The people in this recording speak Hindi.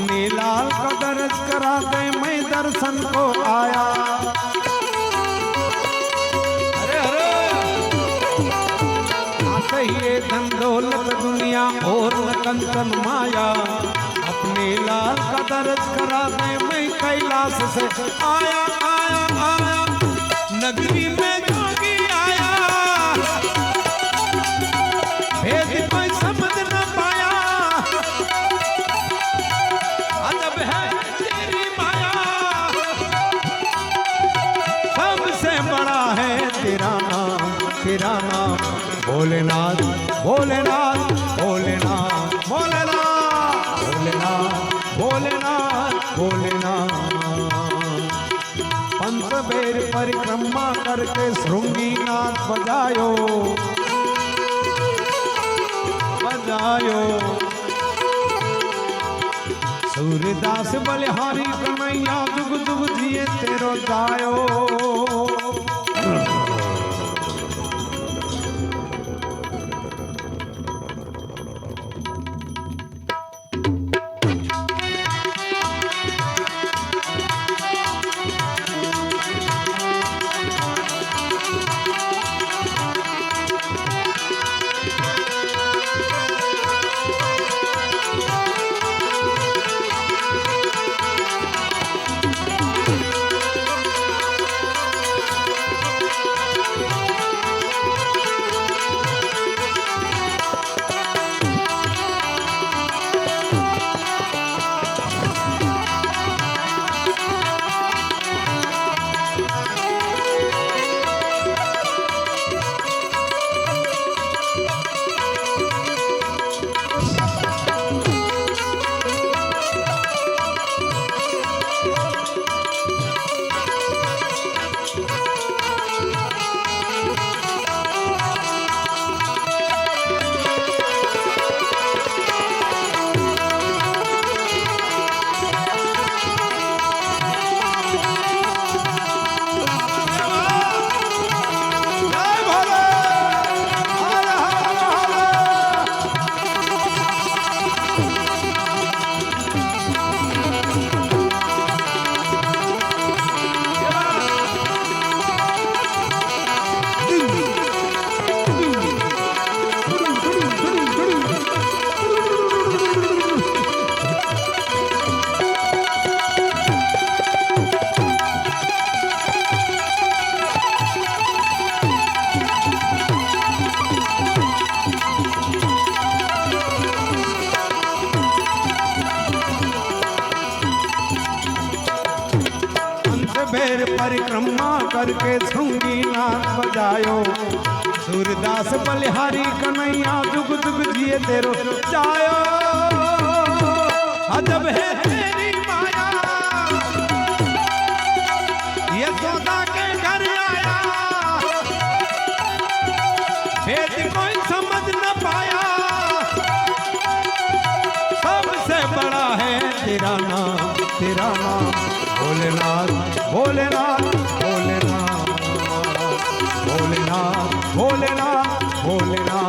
अपने लाल का दर्ज करा दे, मैं दर्शन को आया। ये धन दौलत दुनिया और न कंचन माया। अपने लाल का दर्ज करा दे, मैं कैलाश से आया आया आया। नगरी में भोलेनाथ भोलेनाथ भोलेनाथ भोलेनाथ भोलेनाथ भोलेनाथ भोलेनाथ। पंचबेर परिक्रमा करके श्रृंगीनाथ बजायो। बजायो। सूर्यदास बलिहारी कन्हैया जुग जुग जिए तेरो जायो अंत बेर परिक्रमा करके श्रृंगी नाथ बजायो। सूरदास बलिहारी कन्हैया जुग जुग जिए तेरो जायो अजब है तेरी माया। ये सौदा के घर आया। भेद कोई समझ न पाया। सबसे बड़ा है तेरा नाम तेरा नाम भोलेनाथ। ভোলেনাথ ভোলেনাথ।